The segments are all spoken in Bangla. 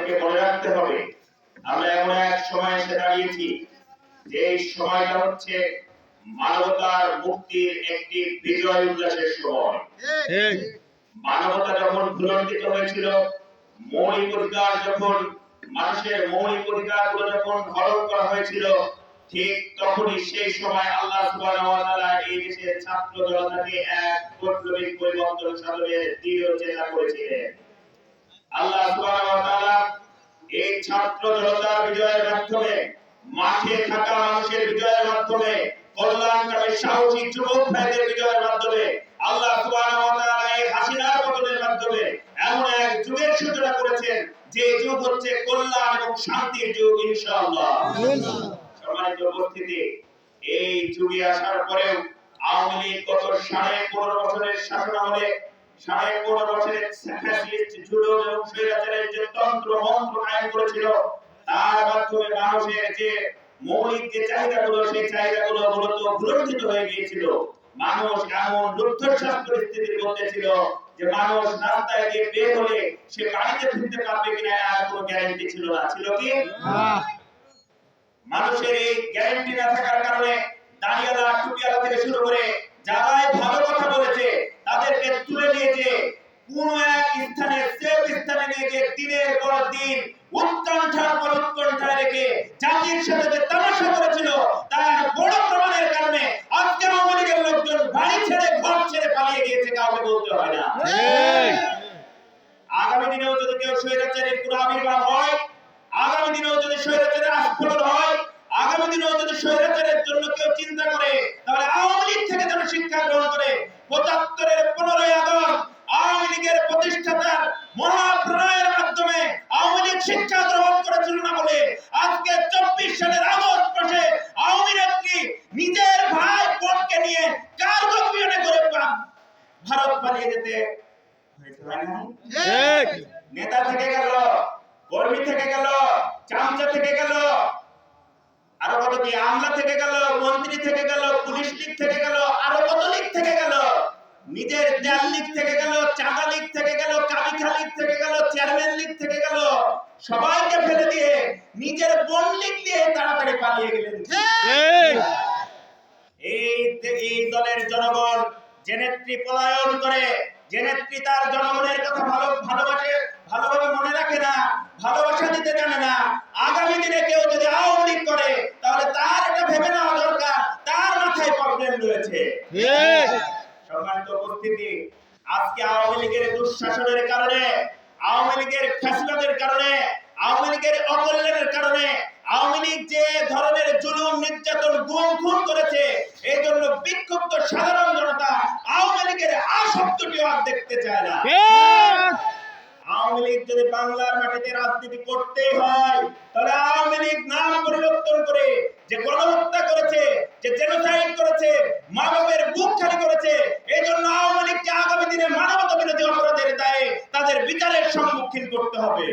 আমাদেরকে মনে রাখতে হবে আমরা এমন এক সময় এসে দাঁড়িয়েছি যে এই সময়টা হচ্ছে মানবতার মুক্তির একটি বিজয় উল্লাসের সময়। মানবতা যখন ভুলণ্ডিত হয়েছিল মৌলিক অধিকার যখন মানুষের মৌলিক অধিকারগুলো যখন হরণ করা হয়েছিল ঠিক তখনই সেই সময় আল্লাহ এই দেশের ছাত্র জনতাকে এক পরিবর্তন সাধনে দৃঢ় চেষ্টা করেছিলেন। আল্লাহ এই ছাত্র জনতার বিজয়ের মাধ্যমে মাঠে থাকা মানুষের বিজয়ের মাধ্যমে কল্যাণকামী সাহসী যুবক ভাইদের বিজয়ের মাধ্যমে আল্লাহ এই হাসিনার পতনের মাধ্যমে এমন এক যুগের সূচনা করেছেন যে যুগ হচ্ছে কল্যাণ এবং শান্তির যুগ ইনশাআল্লাহ। সম্মানিত উপস্থিতি এই যুগে আসার পরেও আওয়ামী লীগ গত সাড়ে পনেরো বছরের শাসন আমলে সাড়ে পনেরো বছরের ফ্যাসিস্ট জুলুম এবং স্বৈরাচারের যে তন্ত্র মন্ত্র কায়েম করেছিল তার মাধ্যমে মানুষের যে মৌলিক যে চাহিদাগুলো সেই চাহিদাগুলো মূলত ভুলণ্ঠিত হয়ে গিয়েছিল। মানুষ এমন রুদ্ধশ্বাস পরিস্থিতির মধ্যে ছিল যে মানুষ রাস্তায় গিয়ে বের হলে সে বাড়িতে ফিরতে পারবে কিনা এর কোনো গ্যারান্টি ছিল না। ছিল কি? মানুষের এই গ্যারান্টি না থাকার কারণে দাঁড়িয়ালা টুপিয়ালা থেকে শুরু করে যারাই ভালো কথা বলেছে তাদেরকে তুলে নিয়ে যে কোন এক স্থানে সেফ স্থানে নিয়ে যে দিনের পর দিন উৎকণ্ঠার পর উৎকণ্ঠা রেখে জাতির সাথে যে তামাশা করেছিল তার বড় প্রমাণের কারণে আজকে আওয়ামী লীগের লোকজন বাড়ি ছেড়ে ঘর ছেড়ে পালিয়ে গিয়েছে কাউকে বলতে হয় না। আগামী দিনেও যদি কেউ স্বৈরাচারের পুরো আবির্ভাব হয় আগামী দিনেও যদি স্বৈরাচারের আস্ফোরণ হয় আগামী দিনেও যদি স্বৈরাচারের জন্য কেউ চিন্তা করে তাহলে আওয়ামী লীগ থেকে যেন শিক্ষা গ্রহণ করে পঁচাত্তরের পনেরোই আগস্ট আওয়ামী লীগের প্রতিষ্ঠাতার মহাপ্রণয়ের মাধ্যমে আওয়ামী লীগ শিক্ষা গ্রহণ করেছিল না বলে আজকে চব্বিশ সালের আগস্ট মাসে আওয়ামী নেত্রী নিজের ভাই বোনকে নিয়ে কার্গো বিমানে করে ভারত পালিয়ে যেতে নেতা থেকে গেল কর্মী থেকে গেল চামচা থেকে গেল আরও কত কি আমলা থেকে গেল মন্ত্রী থেকে গেল পুলিশ লীগ থেকে গেল আরও কত লীগ থেকে গেল? নিজের দেয়াল লীগ থেকে গেল চাঁদা লীগ থেকে গেল কাবিখা লীগ থেকে গেল চেয়ারম্যান লীগ থেকে গেল সবাইকে ফেলে দিয়ে নিজের বোন লীগ দিয়ে তাড়াতাড়ি পালিয়ে গেলেন। ঠিক এই এই দলের জনগণ যে নেত্রী পলায়ন করে যে নেত্রী তার জনগণের কথা ভালো ভালোবাসে ভালোভাবে মনে রাখে না ভালোবাসা দিতে জানে না। আগামী দিনে কেউ যদি আওয়ামী লীগ করে তাহলে তার এটা ভেবে নেওয়া দরকার তার মাথায় প্রবলেম রয়েছে। সম্মানিত উপস্থিতি আজকে আওয়ামী লীগের দুঃশাসনের কারণে আওয়ামী লীগের ফ্যাসিবাদের কারণে আওয়ামী লীগের অকল্যাণের কারণে আওয়ামী লীগ যে ধরনের জুলুম নির্যাতন গুম খুন করেছে এই জন্য বিক্ষুব্ধ সাধারণ জনতা আওয়ামী লীগের আসক্তটিও আর দেখতে চায় না। আওয়ামী লীগ যদি বাংলার মাটিতে রাজনীতি করতেই হয় তাহলে আওয়ামী লীগ নাম পরিবর্তন করে যে গণহত্যা করেছে যে জেনোসাইড করেছে মা বাবার বুক খালি করেছে এই জন্য আওয়ামী লীগকে আগামী দিনে মানবতা বিরোধী অপরাধের দায়ে তাদের বিচারের সম্মুখীন করতে হবে।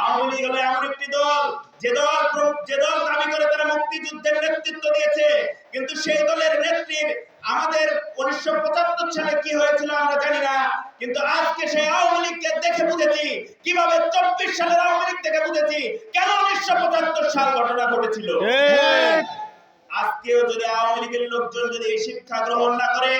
আওয়ামী লীগ হলো এমন একটি দল যে দল যে দল দাবি করে তারা মুক্তিযুদ্ধের নেতৃত্ব দিয়েছে কিন্তু সেই দলের নেত্রীর আমাদের উনিশশো পঁচাত্তর সালে কি হয়েছিল আমরা জানি না কিন্তু আজকে সেই আওয়ামী লীগকে দেখে বুঝেছি কীভাবে চব্বিশ সালের আওয়ামী লীগ থেকে বুঝেছি কেন উনিশশো পঁচাত্তর সাল ঘটনা ঘটেছিল? আজকেও যদি আওয়ামী লীগের লোকজন যদি এই শিক্ষা গ্রহণ না করে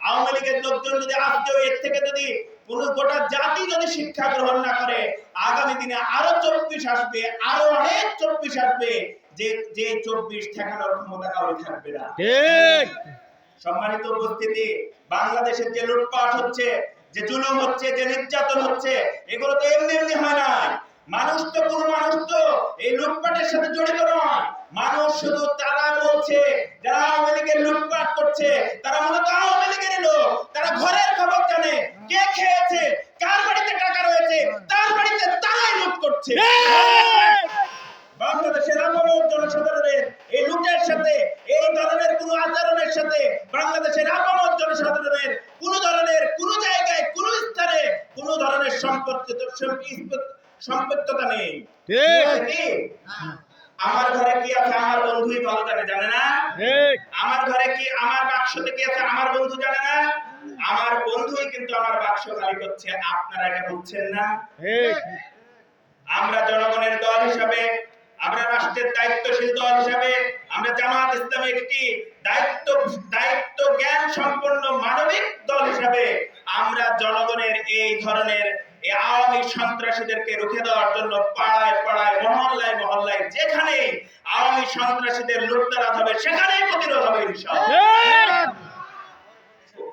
আওয়ামী লীগের লোকজন যদি আজকেও এর থেকে যদি কোন গোটা জাতি যদি শিক্ষা গ্রহণ না করে আগামী দিনে আরও চব্বিশ আসবে আরও অনেক চব্বিশ আসবে যে যে চব্বিশ ঠেকানোর ক্ষমতা থাকবে না। ঠিক। সম্মানিত উপস্থিতি বাংলাদেশের যে লুটপাট হচ্ছে যে জুলুম হচ্ছে যে নির্যাতন হচ্ছে এগুলো তো এমনি এমনি হয় না মানুষ তো কোনো মানুষ তো এই লুটপাটের সাথে জড়িত নয়। মানুষ শুধু তারা বলছে যারা আওয়ামী লীগের লুটপাট করছে তারা মূলত তারা ঘরের খবর জানে। কে খেয়েছে কার বাড়িতে টাকা রয়েছে তার বাড়িতে তারাই লুট করছে। বাংলাদেশের আপামর জনসাধারণের এই লুটের সাথে এই ধরনের কোন আচরণের সাথে বাংলাদেশের আপামর জনসাধারণের কোন ধরনের কোন জায়গায় কোন স্থানে কোন ধরনের সম্পর্কিত সম্পৃক্ততা নেই। আমার ঘরে কি আছে আমার বন্ধুই ভালো জানে জানে না? আমার ঘরে কি আমার বাক্সতে কি আছে আমার বন্ধু জানে না? আমার বন্ধুই কিন্তু আমার বাক্স খালি করছে আপনারা এটা বুঝছেন না? ঠিক। আমরা জনগণের দল হিসাবে আমরা রাষ্ট্রের দায়িত্বশীল দল হিসাবে আমরা জামাত ইসলামী একটি দায়িত্ব দায়িত্ব জ্ঞান সম্পন্ন মানবিক দল হিসাবে আমরা জনগণের এই ধরনের এই আওয়ামী সন্ত্রাসীদেরকে রুখে দেওয়ার জন্য পাড়ায় পাড়ায় মহল্লায় মহল্লায় যেখানে আওয়ামী সন্ত্রাসীদের লুটতারাজ হবে সেখানেই প্রতিরোধ হবে ইনশাআল্লাহ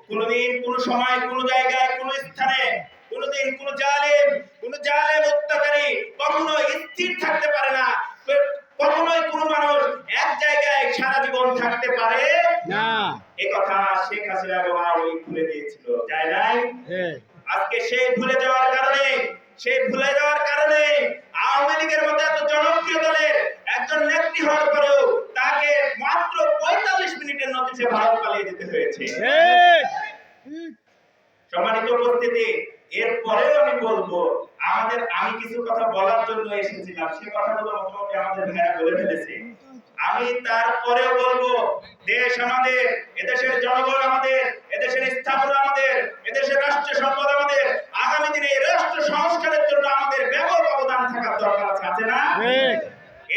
কোনদিন কোন সময় কোন জায়গায় কোন স্থানে কোনদিন কোন জালেম কোন জালেম অত্যাচারী কখনো স্থির থাকতে পারে না। কখনোই কোন মানুষ এক জায়গায় সারা জীবন থাকতে পারে না। এ কথা শেখ হাসিনা বাবা ওই ভুলে দিয়েছিল যায় নাই? আজকে সেই ভুলে যাওয়ার কারণে সেই ভুলে যাওয়ার কারণে আওয়ামী লীগের মতো এত জনপ্রিয় দলের একজন নেত্রী হওয়ার পরেও তাকে মাত্র পঁয়তাল্লিশ মিনিটের নোটিশে ভারত পালিয়ে যেতে হয়েছে। সম্মানিত উপস্থিতি এরপরেও আমি বলব আমাদের আমি কিছু কথা বলার জন্য এসেছিলাম সে কথাগুলো মোটামুটি আমাদের বলে ফেলেছে। আমি তারপরেও বলব দেশ আমাদের এদেশের জনগণ আমাদের এদেশের স্থাপনা আমাদের এদেশের রাষ্ট্র সম্পদ আমাদের আগামী দিনে রাষ্ট্র সংস্কারের জন্য আমাদের ব্যাপক অবদান থাকার দরকার আছে আছে না?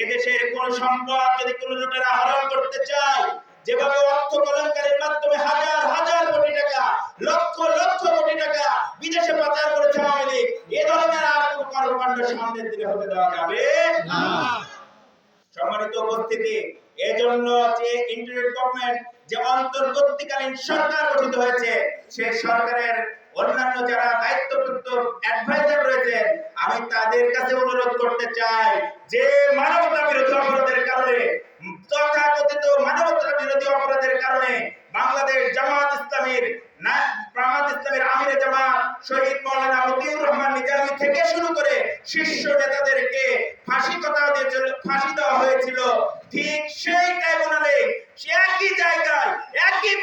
এদেশের কোন সম্পদ যদি কোন লুটেরা হরণ করতে চায়, যেভাবে অর্থ কলঙ্কারের মাধ্যমে হাজার হাজার কোটি টাকা, লক্ষ লক্ষ কোটি টাকা বিদেশে পাচার করেছে আওয়ামী এ ধরনের আর কোন কর্মকাণ্ড সামনের দিকে হতে দেওয়া যাবে সম্মানিত উপস্থিতি, এজন্য যে ইন্টারনেট গভর্নমেন্ট যে অন্তর্বর্তীকালীন সরকার গঠিত হয়েছে, সেই সরকারের অন্যান্য যারা দায়িত্বপ্রাপ্ত অ্যাডভাইজার রয়েছেন, আমি তাদের কাছে অনুরোধ করতে চাই যে মানবতা বিরোধী অপরাধের কারণে, তথাকথিত মানবতা বিরোধী অপরাধের কারণে বাংলাদেশ জামাত ইসলামীর জামাত ইসলামের আমিরে শহীদ মৌলানা মতিউর রহমান থেকে শুরু করে শীর্ষ নেতাদেরকে ফাঁসি কথা ফাঁসি দেওয়া হয়েছিল। ঠিক সেই ট্রাইব্যুনালে একই জায়গায়, একই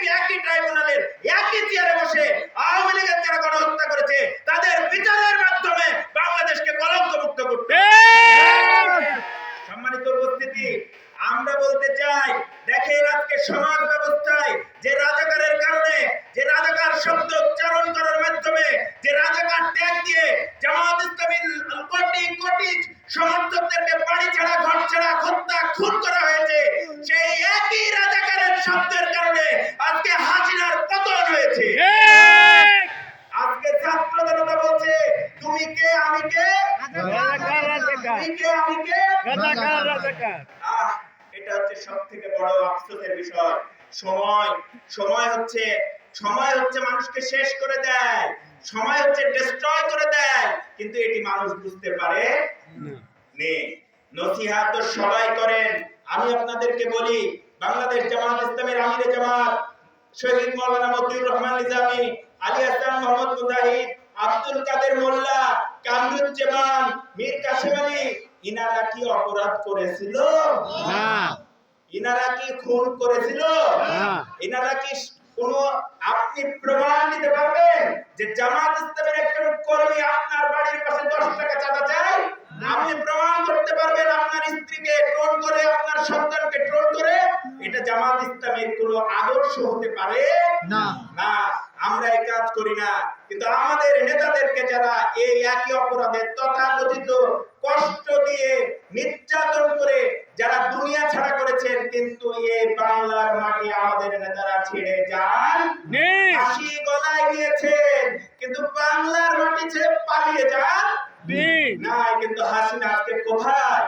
সময় হচ্ছে সময় হচ্ছে মানুষকে শেষ করে দেয় সময় হচ্ছে ডিস্ট্রয় করে দেয় কিন্তু এটি মানুষ বুঝতে পারে না। নে তো সবাই করেন। আমি আপনাদেরকে বলি বাংলাদেশ জামাত ইসলামের আমিরে জামাত শহীদ মাওলানা মতিউর রহমান নিজামী আলী হাসান মোহাম্মদ মুজাহিদ আব্দুল কাদের মোল্লা কামরুজ্জামান মীর কাসেম আলী ইনারা কি অপরাধ করেছিল? না। ইনারা কি খুন করেছিল না। ইনারা কি কোন আপনি প্রমাণ দিতে পারবেন যে জামাত ইসলামের একজন কর্মী আপনার বাড়ির পাশে দশ টাকা চাঁদা চায় আপনি প্রমাণ করতে পারবেন আপনার স্ত্রীকে ট্রোল করে আপনার সন্তানকে ট্রোল করে। এটা জামাত ইসলামের কোনো আদর্শ হতে পারে? না। না আমরা এই কাজ করি না। কিন্তু আমাদের নেতাদেরকে যারা এই একই অপরাধে তথাকথিত কষ্ট দিয়ে নির্যাতন করে যারা দুনিয়া ছাড়া করেছেন কিন্তু এই বাংলার মাটি আমাদের নেতারা ছেড়ে যান। ফাঁসি গলায় নিয়েছেন কিন্তু বাংলার মাটি ছেড়ে পালিয়ে যান। না কিন্তু হাসিনা আজকে কোথায়?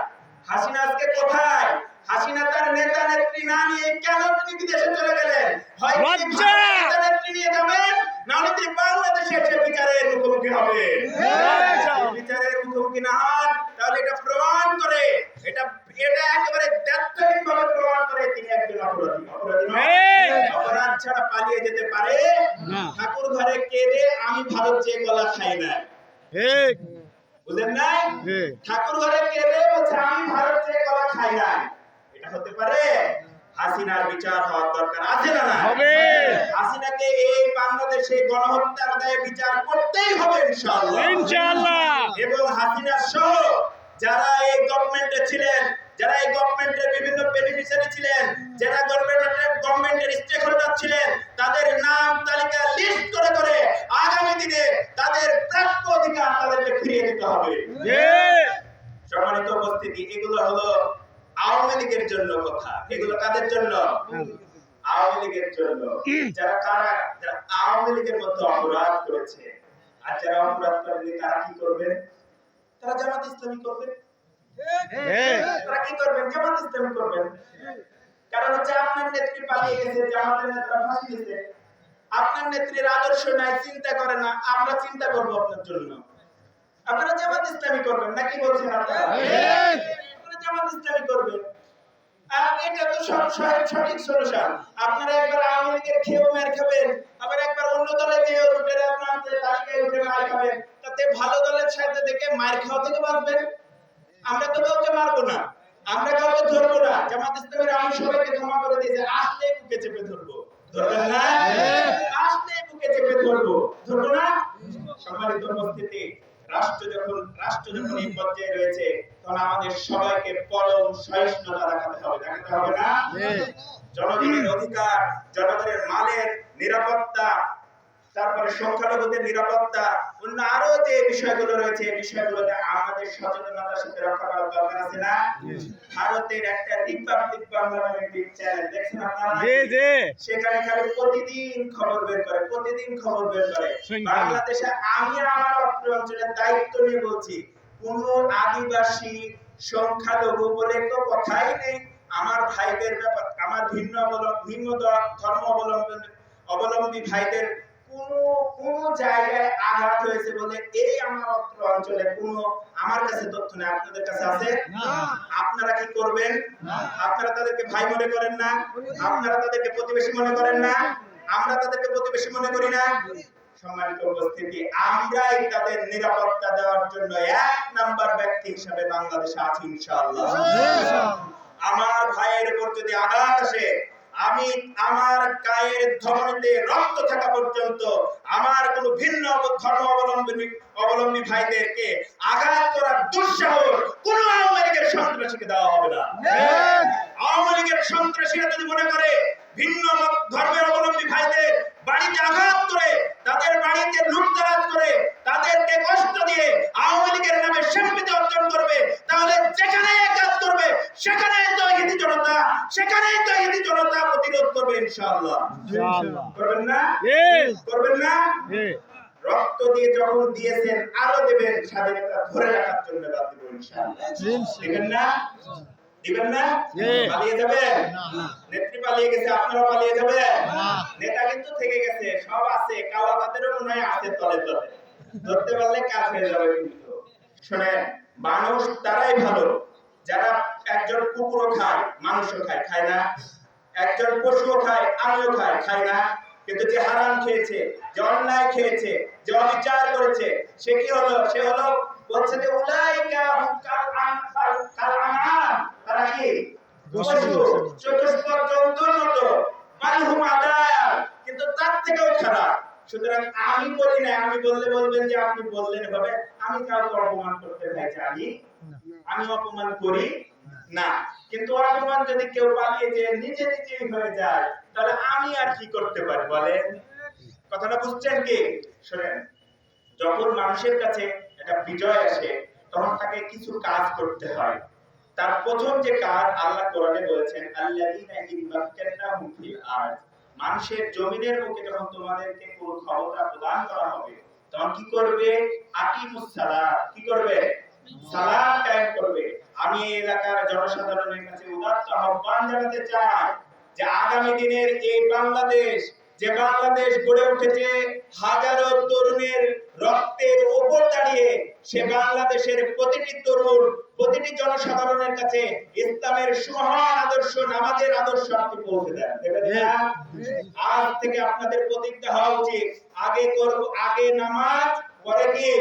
হাসিনা আজকে কোথায়? হাসিনা তার নেতা নেত্রী না নিয়ে কেন তিনি বিদেশে চলে গেলেন? হয় নেতা নেত্রী নিয়ে যাবেন? না হলে তিনি বাংলাদেশে এসে বিচারের মুখোমুখি হবে বিচারের মুখোমুখি না হন তাহলে এটা প্রমাণ করে এটা এটা একেবারে দায়িত্বহীন ভাবে প্রমাণ করে তিনি একজন অপরাধী। অপরাধী অপরাধ ছাড়া পালিয়ে যেতে পারে। ঠাকুর ঘরে কেড়ে আমি ভারত যে গলা খাই না। ঠিক। নাই? ঠাকুর ঘরে কেঁদে বলছে আমি ভারত থেকে কলা খাই এটা হতে পারে হাসিনার বিচার হওয়ার দরকার আছে না না হবে। হাসিনাকে এই বাংলাদেশে গণহত্যার দায়ে বিচার করতেই হবে ইনশাআল্লাহ। ইনশাআল্লাহ। এবং হাসিনা সহ যারা এই গভর্নমেন্টে ছিলেন যারা এই গভর্নমেন্টের বিভিন্ন বেনিফিশিয়ারি ছিলেন যারা গভর্নমেন্টের গভর্নমেন্টের স্টেক হোল্ডার ছিলেন তাদের নাম তালিকা লিস্ট করে করে আগামী দিনে তাদের প্রাপ্য অধিকার তাদেরকে ফিরিয়ে দিতে হবে। ঠিক উপস্থিতি এগুলো হলো আওয়ামী লীগের জন্য কথা। এগুলো কাদের জন্য? আওয়ামী লীগের জন্য। যারা কারা যারা আওয়ামী লীগের মধ্যে অপরাধ করেছে আর যারা অপরাধ করেনি তারা কি করবেন তারা জামাত ইসলামী করবে? তারা কি করবেন জামাত ইসলামী করবেন কারণ হচ্ছে আপনার নেত্রী পালিয়ে গেছে জামাতের নেতারা ফাঁসি দিয়েছে। আপনার নেত্রীর আদর্শ নাই চিন্তা করে না। আমরা চিন্তা করব আপনার জন্য। আপনারা জামাত ইসলামী করবেন নাকি বলছেন আপনারা? আপনারা জামাত ইসলামী করবেন। আর এটা তো সব সঠিক সলিউশন আপনারা একবার আওয়ামী লীগের খেয়েও মার খাবেন আবার অন্য দলে যেও উঠে আপনাদের তালিকায় উঠে মার খাবেন তাতে ভালো দলের সাথে থেকে মার খাওয়া থেকে বাঁচবেন। আমরা তো কাউকে মারবো না। আমরা কাউকে ধরবো না। জামাত ইসলামের আমি সবাইকে ক্ষমা করে দিয়েছি। আসলে বুকে চেপে ধরবো। ধরবেন না? আসলে বুকে চেপে ধরবো। ধরবো না? সম্মানিত উপস্থিতি রাষ্ট্র যখন রাষ্ট্র যখন এই পর্যায়ে রয়েছে তখন আমাদের সবাইকে পরম সহিষ্ণুতা দেখাতে হবে। দেখাতে হবে না? জনগণের অধিকার জনগণের মালের নিরাপত্তা তারপরে সংখ্যালঘুদের নিরাপত্তা অন্য আরও যে বিষয়গুলো রয়েছে এই বিষয়গুলোতে আমাদের সচেতনতার সাথে রক্ষা করার দরকার আছে না? ভারতের একটা রিপাবলিক বাংলা নামের চ্যানেল দেখছেন আপনারা? জি জি। সেখানে খালি প্রতিদিন খবর বের করে প্রতিদিন খবর বের করে। বাংলাদেশে আমি আমার অত্র অঞ্চলের দায়িত্ব নিয়ে বলছি কোন আদিবাসী সংখ্যালঘু বলে তো কথাই নেই। আমার ভাইদের ব্যাপার আমার ভিন্ন অবলম্বন ভিন্ন ধর্ম অবলম্বন অবলম্বী ভাইদের কোন কোন জায়গায় আঘাত হয়েছে বলে এই আমার অত্র অঞ্চলে কোন আমার কাছে তথ্য নেই। আপনাদের কাছে আছে? আপনারা কি করবেন? আপনারা তাদেরকে ভাই মনে করেন না? আপনারা তাদেরকে প্রতিবেশী মনে করেন না? আমরা তাদেরকে প্রতিবেশী মনে করি না? সম্মানিত উপস্থিতি আমরাই তাদের নিরাপত্তা দেওয়ার জন্য এক নাম্বার ব্যক্তি হিসাবে বাংলাদেশে আছি ইনশাআল্লাহ। আমার ভাইয়ের উপর যদি আঘাত আসে আমি আমার গায়ের ধমনীতে রক্ত থাকা পর্যন্ত আমার কোন ভিন্ন ধর্ম অবলম্বী অবলম্বী ভাইদেরকে আঘাত করার দুঃসাহস কোন আওয়ামী লীগের সন্ত্রাসীকে দেওয়া হবে না। আওয়ামী লীগের সন্ত্রাসীরা যদি মনে করে ভিন্ন ধর্মের অবলম্বী ভাইদের বাড়িতে আঘাত করে তাদের বাড়িতে লুটতরাজ করে তাদেরকে কষ্ট দিয়ে আওয়ামী লীগের নামে সম্পত্তি অর্জন করবে তাহলে যেখানে কাজ করবে সেখানে তৈহিদি জনতা সেখানে তৈহিদি জনতা প্রতিরোধ করবে ইনশাআল্লাহ। ইনশাআল্লাহ। করবেন না? করবেন না? রক্ত দিয়ে যখন দিয়েছেন আরও দেবেন স্বাধীনতা ধরে রাখার জন্য বাদ দিব ইনশাআল্লাহ। না? দিবেন না? পালিয়ে যাবেন? নেত্রী পালিয়ে গেছে আপনারা পালিয়ে যাবেন? নেতা কিন্তু থেকে গেছে সব আছে কাওয়া তাদেরও মনে হয় আছে তলে তলে। ধরতে পারলে কাজ হয়ে যাবে কিন্তু। শুনেন মানুষ তারাই ভালো। যারা একজন কুকুরও খায় মানুষও খায় খায় না? একজন পশুও খায় আমিও খায় খায় না। কিন্তু যে হারাম খেয়েছে যে অন্যায় খেয়েছে যে অবিচার করেছে সে কি হলো? সে হলো বলছে যে উলাইকা কাল। তারা কি? পশু চতুষ্প জন্তুর মতো। মানহুম আদায়া কিন্তু তার থেকেও খারাপ। সুতরাং আমি বলি না আমি বললে বলবেন যে আপনি বললেন হবে। আমি কাউকে অপমান করতে চাই জানি আমি অপমান করি। না। কিন্তু অপমান যদি কেউ পালিয়ে যে নিজে নিজেই হয়ে যায়, তাহলে আমি আর কি করতে পারি বলেন? কথাটা বুঝছেন কি? শোনেন, যখন মানুষের কাছে একটা বিজয় আসে, তখন তাকে কিছু কাজ করতে হয়। তার প্রথম যে কাজ আল্লাহ কোরআনে বলেছেন, আল্লাযীনা ইন ফিল আরদ। মানুষের জমিনের মুখে যখন তোমাদেরকে কোনো ক্ষমতা প্রদান করা হবে, তখন কি করবে? আকিমুস সালাত। কি করবে? সালাত কায়েম করবে। আমি এই এলাকার জনসাধারণের কাছে উদাত্ত আহ্বান জানাতে চাই যে আগামী দিনের এই বাংলাদেশ যে বাংলাদেশ গড়ে উঠেছে হাজারো তরুণের রক্তের উপর দাঁড়িয়ে সে বাংলাদেশের প্রতিটি তরুণ প্রতিটি জনসাধারণের কাছে ইসলামের সুমহান আদর্শ নামাজের আদর্শ আপনি পৌঁছে দেন। আজ থেকে আপনাদের প্রতিজ্ঞা হওয়া উচিত। আগে করব আগে নামাজ পরে কি?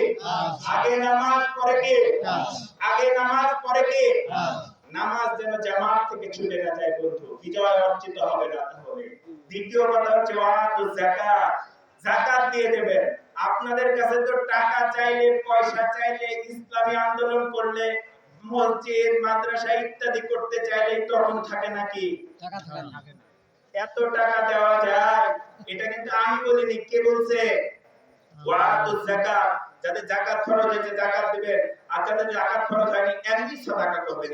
আগে নামাজ পরে কি? আগে নামাজ পরে কি? নামাজ। যেন জামাত থেকে ছুটে না যায় বন্ধু। বিজয় অর্জিত হবে না তাহলে? দ্বিতীয় কথা হচ্ছে ওয়াতু যাকাত। যাকাত দিয়ে দেবেন। আপনাদের কাছে তো টাকা চাইলে পয়সা চাইলে ইসলামী আন্দোলন করলে মসজিদ মাদ্রাসা ইত্যাদি করতে চাইলে তখন থাকে নাকি এত টাকা দেওয়া যায়। এটা কিন্তু আমি বলিনি। কে বলছে? ওয়াতু যাকাত যাদের জাকাত ফরজ হয়েছে জাকাত দিবেন আর যাদের জাকাত ফরজ হয়নি এমনি সাদাকা করবেন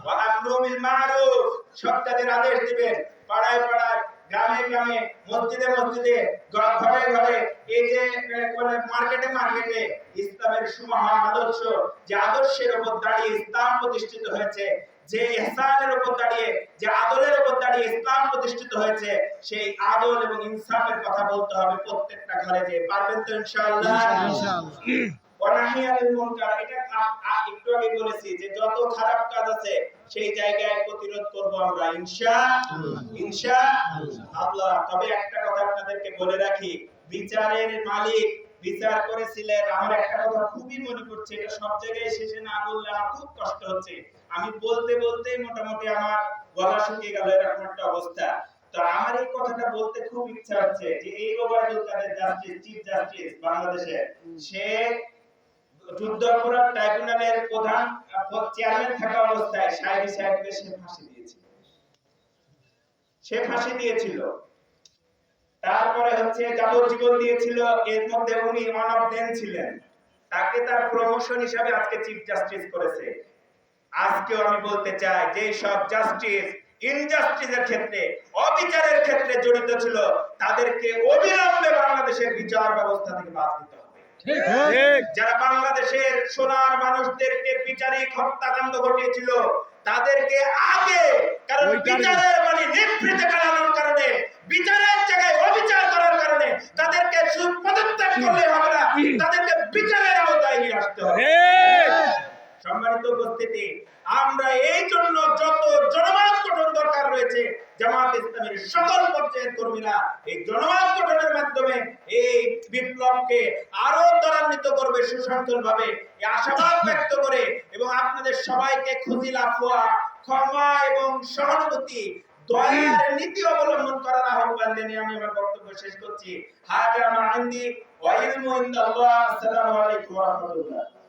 ওয়া আমরু বিল মারুফ সব কাজের আদেশ দিবেন পাড়ায় পাড়ায় গ্রামে গ্রামে মসজিদে মসজিদে ঘরে ঘরে এই যে মার্কেটে মার্কেটে ইসলামের সুমহান আদর্শ যে আদর্শের উপর দাঁড়িয়ে ইসলাম প্রতিষ্ঠিত হয়েছে যে ইহসানের উপর দাঁড়িয়ে যে আদলের উপর দাঁড়িয়ে ইসলাম প্রতিষ্ঠিত হয়েছে সেই আদল এবং ইনসাফের কথা বলতে হবে প্রত্যেকটা ঘরে যে পারবেন তো ইনশাআল্লাহ? ইনশাআল্লাহ। ওয়ানাহি আনিল মুনকার এটা আ- আ- একটু আগে বলেছি যে যত খারাপ কাজ আছে সেই জায়গায় প্রতিরোধ করব আমরা ইনশা ইনশা আল্লাহ। তবে একটা কথা আপনাদেরকে বলে রাখি বিচারের মালিক বিচার করেছিলেন। আমার একটা কথা খুবই মনে পড়ছে, এটা সব জায়গায় শেষে না বললে আমার খুব কষ্ট হচ্ছে। আমি বলতে বলতেই মোটামুটি আমার গলা শুকিয়ে গেল, এরকম একটা অবস্থা। তো আমার এই কথাটা বলতে খুব ইচ্ছা হচ্ছে যে এই Obaidul Quader justice chief justice বাংলাদেশের সে যুদ্ধ অপরাধ ট্রাইব্যুনালের প্রধান চেয়ারম্যান থাকা অবস্থায় সাহেব সাহেবকে সে ফাঁসি দিয়েছিল। সে ফাঁসি দিয়েছিল। তারপরে হচ্ছে যাবজ্জীবন দিয়েছিল এর মধ্যে উনি ওয়ান অফ দেন ছিলেন। তাকে তার প্রমোশন হিসাবে আজকে চিফ জাস্টিস করেছে। আজকেও আমি বলতে চাই যে সব জাস্টিস ইনজাস্টিসের ক্ষেত্রে অবিচারের ক্ষেত্রে জড়িত ছিল তাদেরকে অবিলম্বে বাংলাদেশের বিচার ব্যবস্থা থেকে বাদ দিতে হবে। যারা বাংলাদেশের সোনার মানুষদেরকে বিচারিক হত্যাকাণ্ড ঘটিয়েছিল তাদেরকে আগে কারণ বিচারের মানে নিভৃতে কাটানোর কারণে বিচারের জায়গায় অবিচার করার কারণে তাদেরকে সুপদত্যাগ করলে হবে না। তাদেরকে বিচারের আওতায় নিয়ে আসতে হবে। সম্মানিত উপস্থিতি। আমরা এই জন্য যত জনমত গঠন দরকার রয়েছে, জামাত ইসলামের সকল পর্যায়ের কর্মীরা এই জনমত গঠনের মাধ্যমে এই বিপ্লবকে আরও ত্বরান্বিত করবে সুশাসন ভাবে আশাবাদ ব্যক্ত করে এবং আপনাদের সবাইকে খুদিলা ফোয়া ক্ষমা এবং সহানুভূতি, দয়ার নীতি অবলম্বন করার আহ্বান জানিয়ে আমি আমার বক্তব্য শেষ করছি। হাজা মা ইনদি ওয়া ইলমু ইনদাল্লাহ। আসসালামু আলাইকুম ওয়া রাহমাতুল্লাহ।